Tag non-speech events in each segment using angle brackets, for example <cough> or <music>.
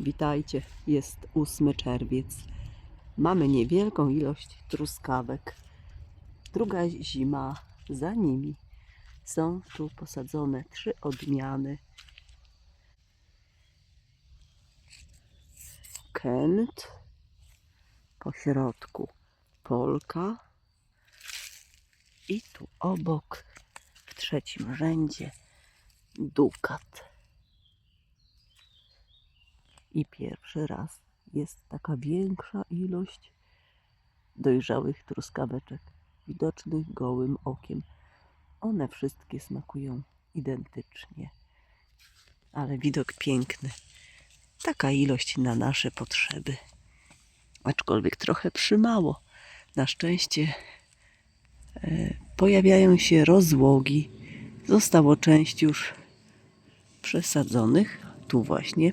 Witajcie, jest 8 czerwiec. Mamy niewielką ilość truskawek. Druga zima za nimi. Są tu posadzone trzy odmiany. Kent, po środku Polka i tu obok w trzecim rzędzie Dukat. I pierwszy raz jest taka większa ilość dojrzałych truskaweczek, widocznych gołym okiem. One wszystkie smakują identycznie, ale widok piękny. Taka ilość na nasze potrzeby. Aczkolwiek trochę przymało. Na szczęście e, pojawiają się rozłogi. Zostało część już przesadzonych. Tu właśnie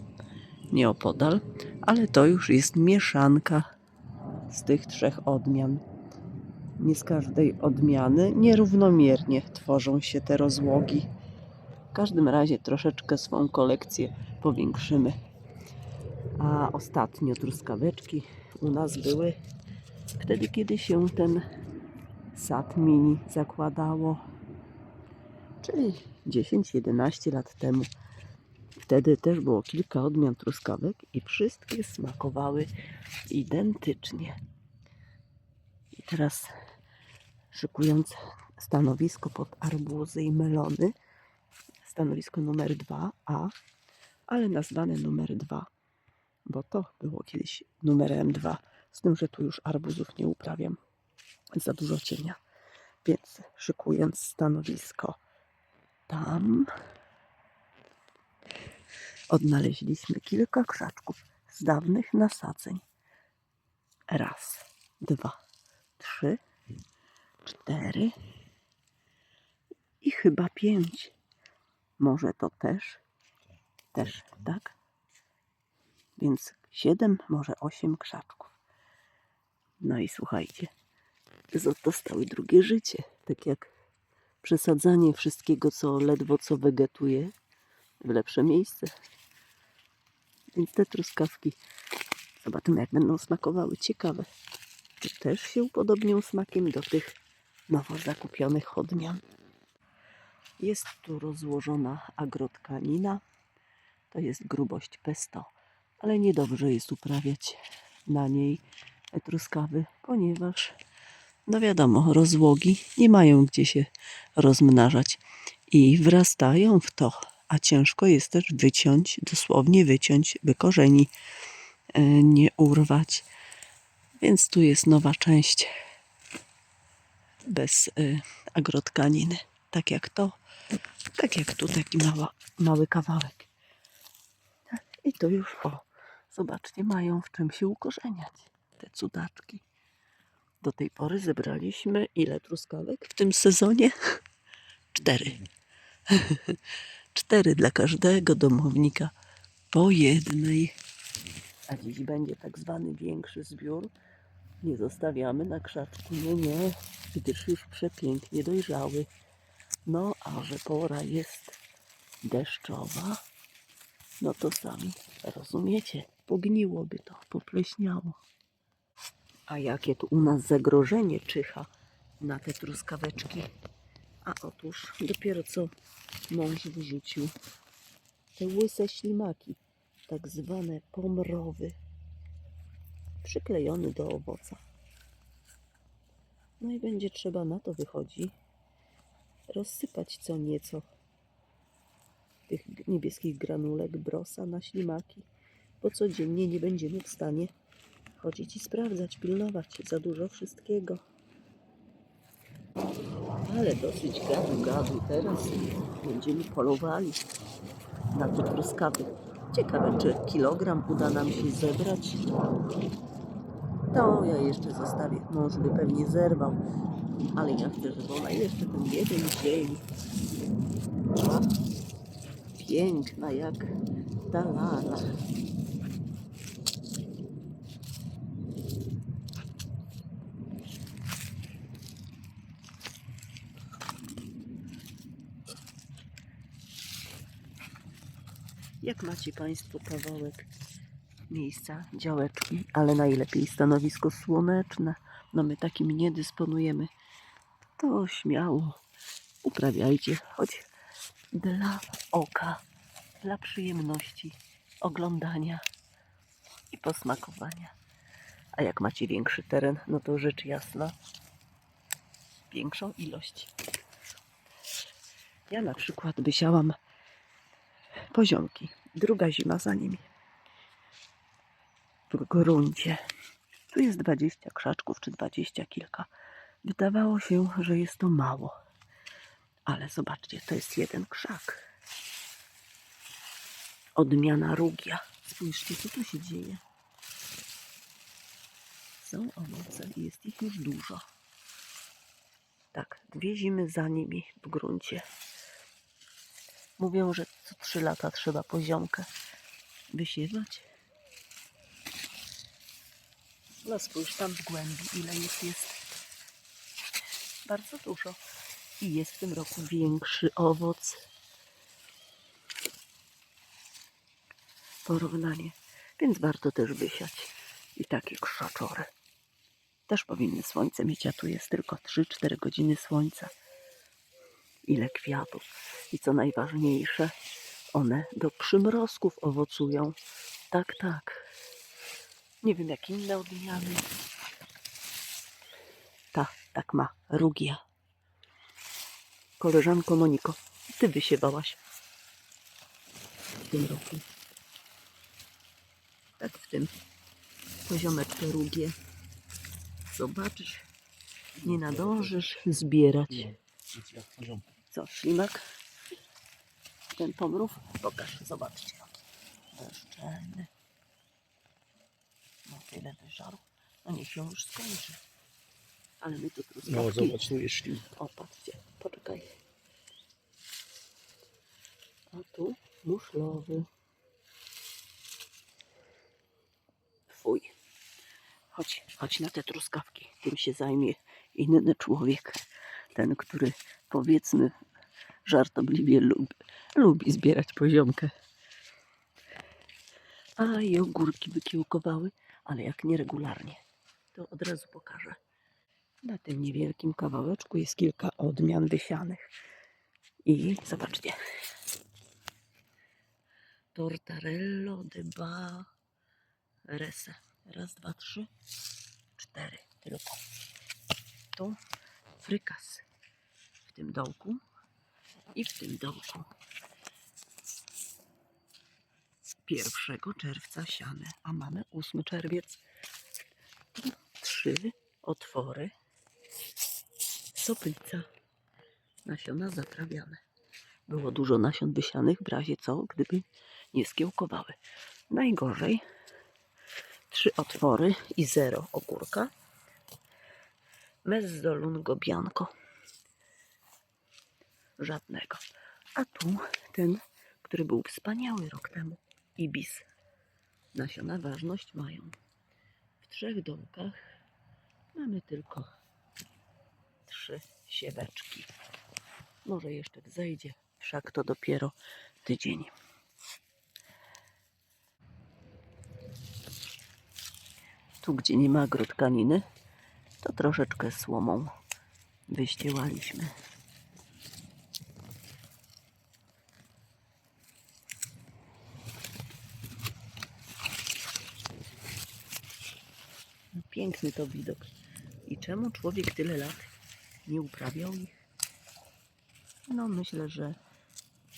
nieopodal, ale to już jest mieszanka z tych trzech odmian. Nie z każdej odmiany nierównomiernie tworzą się te rozłogi. W każdym razie troszeczkę swą kolekcję powiększymy. A ostatnio truskaweczki u nas były wtedy, kiedy się ten sad mini zakładało, czyli 10-11 lat temu. Wtedy też było kilka odmian truskawek i wszystkie smakowały identycznie. I teraz szykując stanowisko pod arbuzy i melony, stanowisko numer 2A, ale nazwane numer 2, bo to było kiedyś numerem 2, z tym, że tu już arbuzów nie uprawiam. Za dużo cienia. Więc szykując stanowisko tam, odnaleźliśmy kilka krzaczków z dawnych nasadzeń. Raz, dwa, trzy, cztery i chyba pięć. Może to też, też, tak? Więc siedem, może osiem krzaczków. No i słuchajcie, dostały drugie życie. Tak jak przesadzanie wszystkiego, co ledwo co wegetuje, w lepsze miejsce. Więc te truskawki, zobaczymy jak będą smakowały. Ciekawe, czy też się upodobnią smakiem do tych nowo zakupionych odmian. Jest tu rozłożona agrotkanina. To jest grubość pesto, ale niedobrze jest uprawiać na niej truskawy, ponieważ no wiadomo, rozłogi nie mają gdzie się rozmnażać i wrastają w to, a ciężko jest też wyciąć, dosłownie wyciąć, by korzeni e, nie urwać. Więc tu jest nowa część bez e, agrotkaniny. Tak jak to, tak jak tu taki mała, mały kawałek. I to już, o, zobaczcie, mają w czym się ukorzeniać, te cudaczki. Do tej pory zebraliśmy ile truskawek w tym sezonie? <laughs> Cztery. <laughs> Cztery dla każdego domownika po jednej. A dziś będzie tak zwany większy zbiór. Nie zostawiamy na krzaczku, nie, nie, gdyż już przepięknie dojrzały. No, a że pora jest deszczowa, no to sami rozumiecie, pogniłoby to, popleśniało. A jakie tu u nas zagrożenie czyha na te truskaweczki? A otóż dopiero co mąż wrzucił te łyse ślimaki, tak zwane pomrowy, przyklejony do owoca. No i będzie trzeba na to wychodzi rozsypać co nieco tych niebieskich granulek brosa na ślimaki, bo codziennie nie będziemy w stanie chodzić i sprawdzać, pilnować za dużo wszystkiego. Ale dosyć gadu gadu teraz będziemy polowali na te truskawy. Ciekawe, czy kilogram uda nam się zebrać. To ja jeszcze zostawię. Mąż by pewnie zerwał. Ale ja chcę, żeby ona jeszcze ten jeden dzień piękna jak ta lara. Jak macie Państwo kawałek miejsca, działeczki, ale najlepiej stanowisko słoneczne. No my takim nie dysponujemy. To śmiało uprawiajcie, choć dla oka, dla przyjemności oglądania i posmakowania. A jak macie większy teren, no to rzecz jasna, większą ilość. Ja na przykład wysiałam poziomki. Druga zima za nimi. W gruncie. Tu jest 20 krzaczków, czy 20 kilka. Wydawało się, że jest to mało. Ale zobaczcie, to jest jeden krzak. Odmiana rugia. Spójrzcie, co tu się dzieje. Są owoce i jest ich już dużo. Tak, dwie zimy za nimi w gruncie. Mówią, że co trzy lata trzeba poziomkę wysiewać. No spójrz tam w głębi, ile jest, jest. Bardzo dużo. I jest w tym roku większy owoc. Porównanie. Więc warto też wysiać. I takie krzaczory. Też powinny słońce mieć, a tu jest tylko 3-4 godziny słońca. Ile kwiatów. I co najważniejsze, one do przymrozków owocują. Tak, tak. Nie wiem jak inne odmiany. Ta, tak ma. Rugia. Koleżanko Moniko, ty wysiewałaś w tym roku. Tak w tym poziomeczkę rugie. Zobaczysz, nie nadążysz zbierać. Poziom. Co, ślimak? Ten pomrów? Pokaż, zobaczcie. Bezczelny. No tyle wyżarł. No niech się już skończy. Ale my tu truskawki... No zobacz, tu jest ślim. O, patrzcie, poczekaj. A tu muszlowy. Fuj. Chodź, chodź na te truskawki. Tym się zajmie inny człowiek. Ten, który powiedzmy żartobliwie lubi, lubi zbierać poziomkę. A i ogórki wykiełkowały, ale jak nieregularnie. To od razu pokażę. Na tym niewielkim kawałeczku jest kilka odmian wysianych. I zobaczcie. Tortarello de Barese. Raz, dwa, trzy, cztery tylko. Tu frykas w tym dołku i w tym dołku. 1 czerwca siane, a mamy 8 czerwiec. Trzy otwory Sopyca. Nasiona zatrawiane. Było dużo nasion wysianych, w razie co, gdyby nie skiełkowały. Najgorzej trzy otwory i zero ogórka. Mezzolungo bianco. Żadnego. A tu ten, który był wspaniały rok temu. Ibis. Nasiona ważność mają. W trzech dołkach mamy tylko trzy sieweczki. Może jeszcze wzejdzie, wszak to dopiero tydzień. Tu, gdzie nie ma grotkaniny, to troszeczkę słomą wyściełaliśmy. Piękny to widok. I czemu człowiek tyle lat nie uprawiał ich? No myślę, że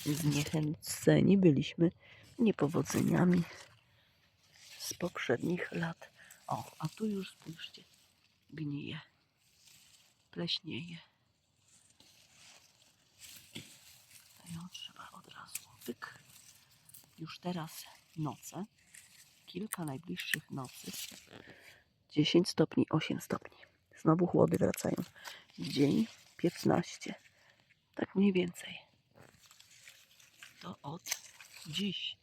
zniechęceni byliśmy niepowodzeniami z poprzednich lat. O, a tu już spójrzcie, gnije, pleśnieje. Ją trzeba od razu pyk. Już teraz noce, kilka najbliższych nocy, 10 stopni, 8 stopni. Znowu chłody wracają. Dzień 15. Tak mniej więcej. To od dziś.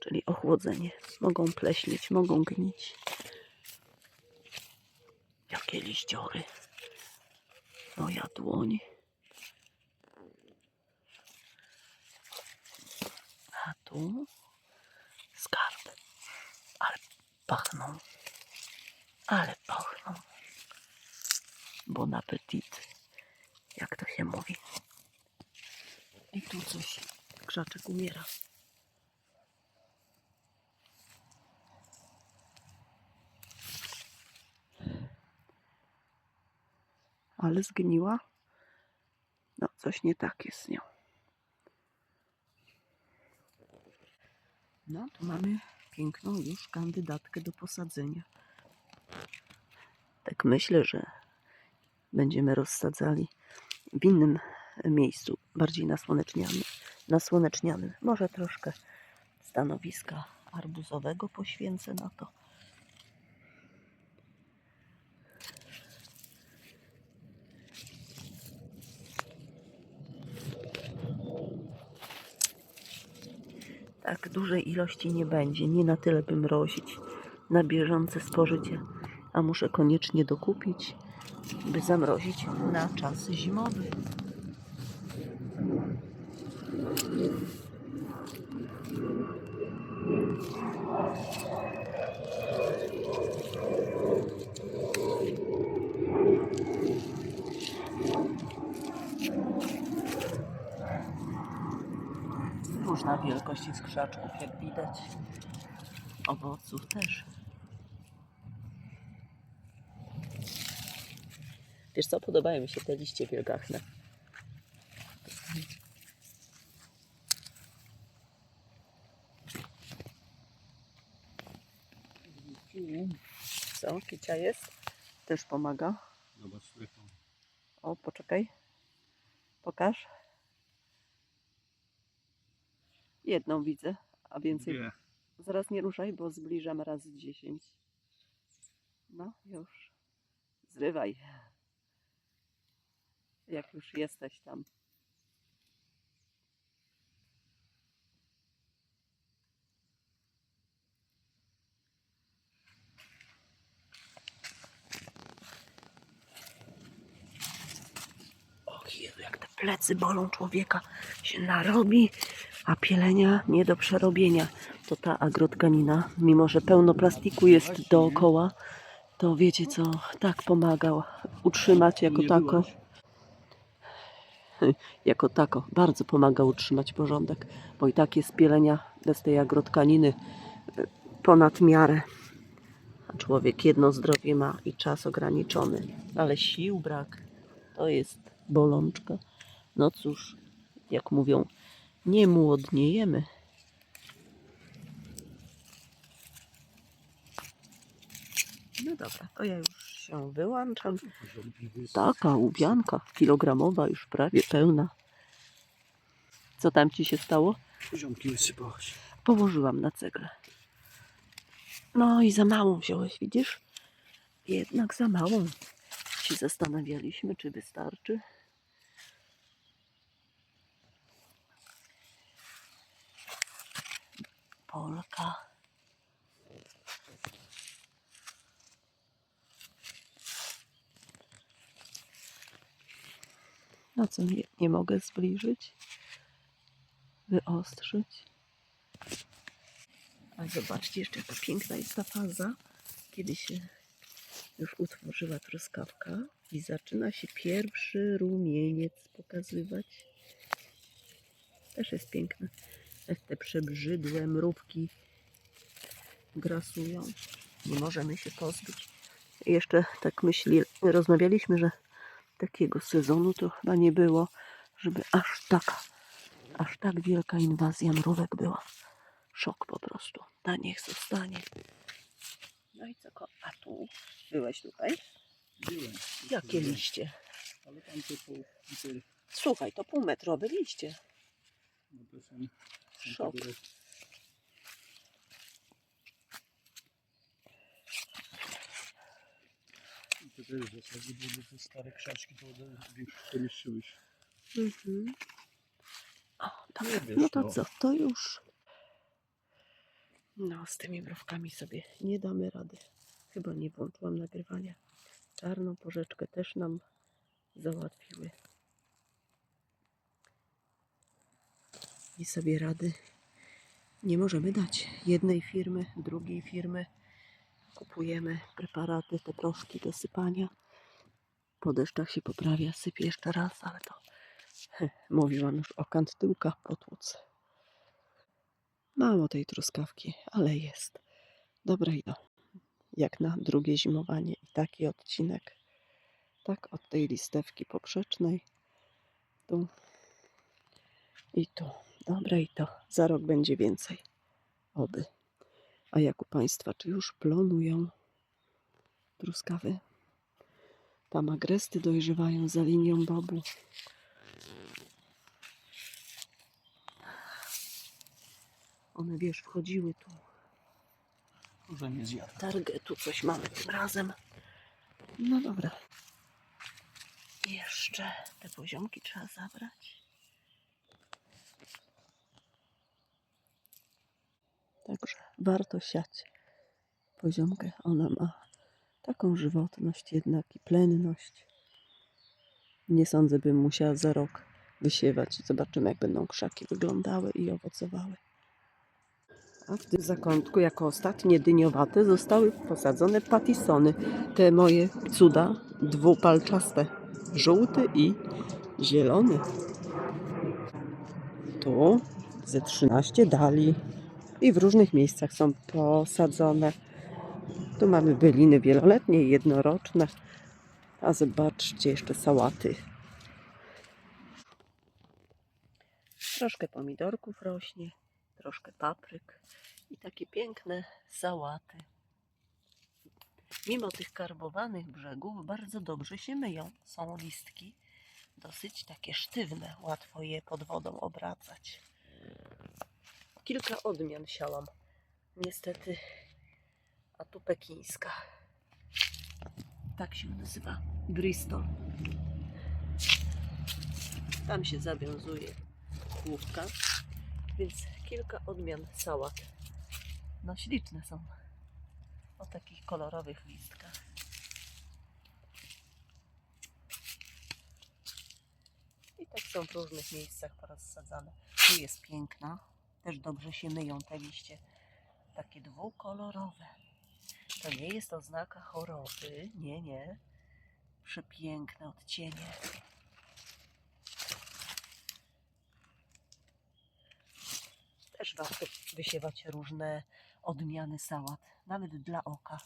Czyli ochłodzenie. Mogą pleśnieć, mogą gnić. Jakie liściory. Moja dłoń. A tu skarb. pachną. Ale pachną. Bon appetit, jak to się mówi. I tu coś, krzaczek umiera. Ale zgniła. No, coś nie tak jest z nią. No, tu mamy piękną już kandydatkę do posadzenia. Tak myślę, że będziemy rozsadzali w innym miejscu, bardziej nasłonecznianym. nasłonecznianym. Może troszkę stanowiska arbuzowego poświęcę na to. Tak dużej ilości nie będzie, nie na tyle by mrozić na bieżące spożycie, a muszę koniecznie dokupić, by zamrozić na czas zimowy. Różna wielkość jest krzaczków, jak widać. Owoców też. Wiesz co, podobają mi się te liście wielgachne. Co, kicia jest? Też pomaga. Zobacz. O, poczekaj. Pokaż. Jedną widzę, a więcej. Dwie. Zaraz nie ruszaj, bo zbliżam razy 10. No, już. Zrywaj. Jak już jesteś tam. Och, Jezu, jak te plecy bolą człowieka. Się narobi, a pielenia nie do przerobienia. To ta agrotkanina, mimo że pełno plastiku jest dookoła, to wiecie co, tak pomagał utrzymać jako tako. <laughs> Jako tako, bardzo pomaga utrzymać porządek, bo i tak jest pielenia bez tej agrotkaniny y, ponad miarę. A człowiek jedno zdrowie ma i czas ograniczony, ale sił brak. To jest bolączka. No cóż, jak mówią, nie młodniejemy. No dobra, to ja już się wyłączam. Taka łubianka kilogramowa, już prawie pełna. Co tam ci się stało? Poziomki wysypałaś. Położyłam na cegle. No i za małą wziąłeś, widzisz? Jednak za małą. Się zastanawialiśmy, czy wystarczy. Polka. No co, nie, nie mogę zbliżyć? Wyostrzyć? A zobaczcie jeszcze jaka piękna jest ta faza, kiedy się już utworzyła truskawka i zaczyna się pierwszy rumieniec pokazywać. Też jest piękne. Te przebrzydłe mrówki grasują. Nie możemy się pozbyć. Jeszcze tak myśli, rozmawialiśmy, że takiego sezonu to chyba nie było, żeby aż taka, aż tak wielka inwazja mrówek była. Szok po prostu. Na niech zostanie. No i co? A tu? Byłeś tutaj? Byłem. Jakie liście? Ale tam. Te, Słuchaj, to półmetrowe liście. no to są... są Szok. To też w zasadzie były te stare krzaczki, to one większe pomieszczyłeś. Mhm. O, dobra. Nie wiesz, No to no. co? To już. No, z tymi mrówkami sobie nie damy rady. Chyba nie włączyłam nagrywania. Czarną porzeczkę też nam załatwiły. I sobie rady nie możemy dać. Jednej firmy, drugiej firmy. Kupujemy preparaty, te proszki do sypania. Po deszczach się poprawia, sypie jeszcze raz, ale to heh, mówiłam już o kant tyłka potłuc. Mało tej truskawki, ale jest. Dobre i do. Jak na drugie zimowanie i taki odcinek. Tak od tej listewki poprzecznej. Tu i tu. Dobre i to. Za rok będzie więcej. Oby. A jak u Państwa, czy już plonują truskawy? Tam agresty dojrzewają za linią bobu. One, wiesz, wchodziły tu. Może nie zjadł. Targę, tu coś mamy tym razem. No dobra. Jeszcze te poziomki trzeba zabrać. Także warto siać poziomkę. Ona ma taką żywotność jednak i plenność. Nie sądzę, bym musiała za rok wysiewać. Zobaczymy, jak będą krzaki wyglądały i owocowały. A w tym zakątku, jako ostatnie dyniowate, zostały posadzone patisony. Te moje cuda dwupalczaste. Żółty i zielony. Tu ze 13 dali. I w różnych miejscach są posadzone. Tu mamy byliny wieloletnie i jednoroczne. A zobaczcie, jeszcze sałaty. Troszkę pomidorków rośnie, troszkę papryk i takie piękne sałaty. Mimo tych karbowanych brzegów bardzo dobrze się myją. Są listki dosyć takie sztywne, łatwo je pod wodą obracać. Kilka odmian siałam. Niestety, a tu pekińska. Tak się nazywa. Bristol. Tam się zawiązuje główka, więc kilka odmian sałat. No śliczne są. O takich kolorowych listkach. I tak są w różnych miejscach porozsadzane. Tu jest piękna. Też dobrze się myją te liście. Takie dwukolorowe. To nie jest oznaka choroby. Nie, nie. Przepiękne odcienie. Też warto wysiewać różne odmiany sałat, nawet dla oka.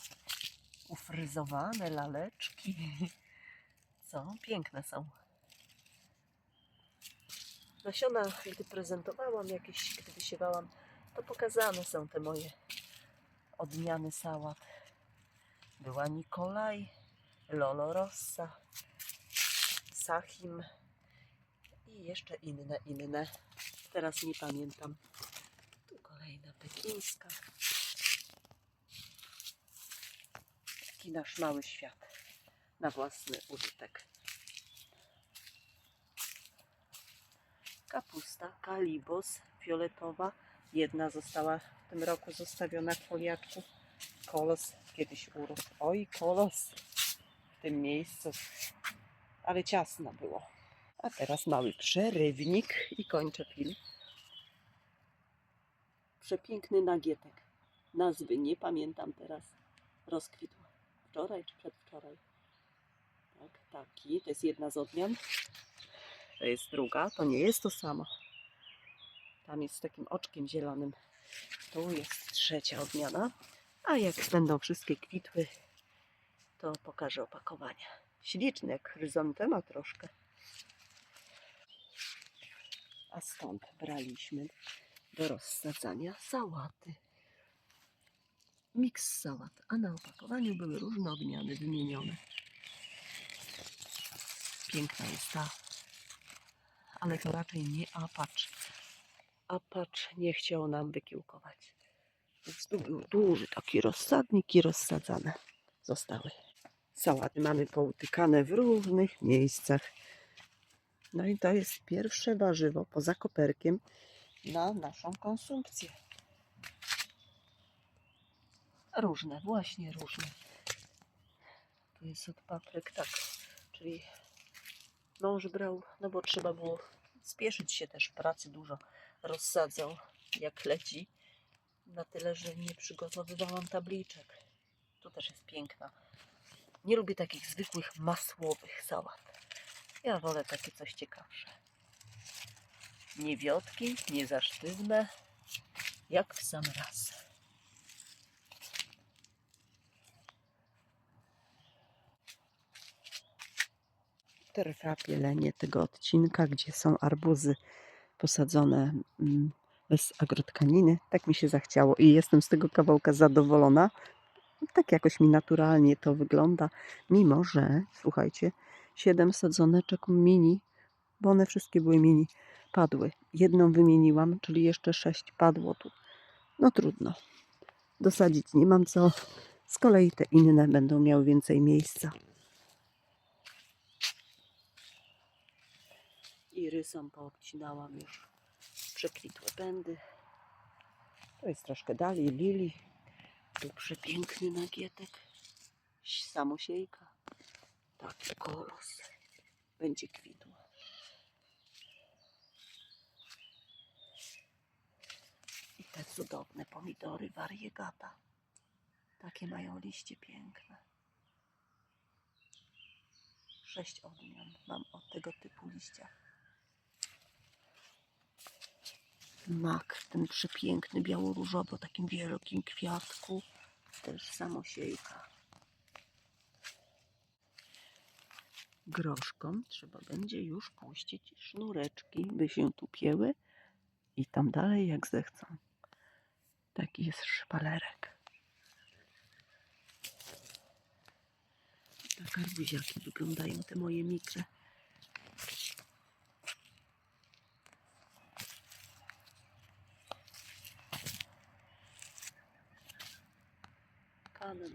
Ufryzowane laleczki. <laughs> Co? Piękne są. Nasiona, gdy prezentowałam jakieś, gdy wysiewałam, to pokazane są te moje odmiany sałat. Była Nikolaj, Lolo Rossa, Sachim i jeszcze inne, inne. Teraz nie pamiętam. Tu kolejna pekińska. Taki nasz mały świat na własny użytek. Kapusta, kalibos, fioletowa. Jedna została w tym roku zostawiona w foliaczku. Kolos kiedyś urósł. Oj, kolos w tym miejscu. Ale ciasno było. A teraz mały przerywnik i kończę film. Przepiękny nagietek. Nazwy nie pamiętam teraz. Rozkwitł wczoraj czy przedwczoraj. Tak, taki. To jest jedna z odmian. To jest druga. To nie jest to samo. Tam jest z takim oczkiem zielonym. Tu jest trzecia odmiana. A jak będą wszystkie kwitły, to pokażę opakowania. Śliczny jak chryzantema troszkę. A stąd braliśmy do rozsadzania sałaty. Miks sałat, a na opakowaniu były różne odmiany wymienione. Piękna jest ta, ale to raczej nie apacz. Apacz nie chciał nam wykiełkować. Więc tu był duży taki rozsadnik i rozsadzane zostały. Sałaty mamy poutykane w różnych miejscach. No i to jest pierwsze warzywo poza koperkiem na naszą konsumpcję. Różne, właśnie różne. Tu jest od papryk, tak. Czyli mąż brał, no bo trzeba było spieszyć się też, pracy dużo rozsadzał jak leci. Na tyle, że nie przygotowywałam tabliczek. Tu też jest piękna. Nie lubię takich zwykłych masłowych sałat. Ja wolę takie coś ciekawsze. Nie wiotki, nie za sztywne, jak w sam raz. Trwa pielenie tego odcinka, gdzie są arbuzy posadzone mm, bez agrotkaniny. Tak mi się zachciało i jestem z tego kawałka zadowolona. Tak jakoś mi naturalnie to wygląda, mimo że, słuchajcie, siedem sadzoneczek mini, bo one wszystkie były mini, padły. Jedną wymieniłam, czyli jeszcze sześć padło tu. No trudno. Dosadzić nie mam co. Z kolei te inne będą miały więcej miejsca. I rysą poobcinałam już przekwitłe pędy. To jest troszkę dalej lili. Tu przepiękny nagietek. Samosiejka. Taki kolos. Będzie kwitła. I te cudowne pomidory variegata. Takie mają liście piękne. Sześć odmian mam od tego typu liścia. Mak, ten przepiękny biało-różowy o takim wielkim kwiatku. Też samosiejka. Groszkom trzeba będzie już puścić sznureczki, by się tupięły i tam dalej jak zechcą. Taki jest szpalerek. Tak arbuziaki wyglądają te moje mikre. I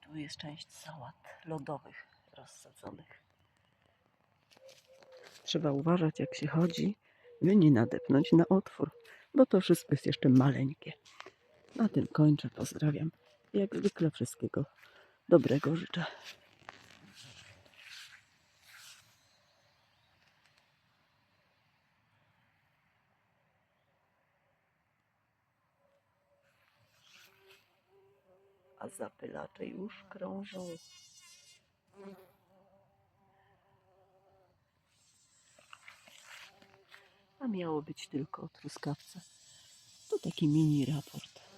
tu jest część sałat lodowych rozsadzonych. Trzeba uważać, jak się chodzi, by nie nadepnąć na otwór, bo to wszystko jest jeszcze maleńkie. Na tym kończę. Pozdrawiam. Jak zwykle wszystkiego dobrego życzę. A zapylacze już krążą. A miało być tylko truskawce. To taki mini raport.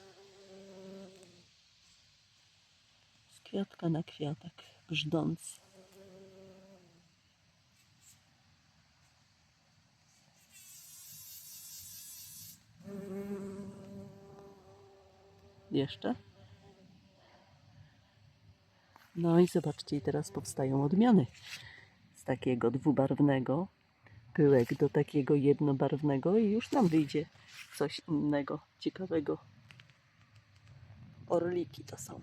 Kwiatka na kwiatek, brzdąc. Jeszcze? No i zobaczcie, teraz powstają odmiany z takiego dwubarwnego pyłek do takiego jednobarwnego i już nam wyjdzie coś innego, ciekawego. Orliki to są.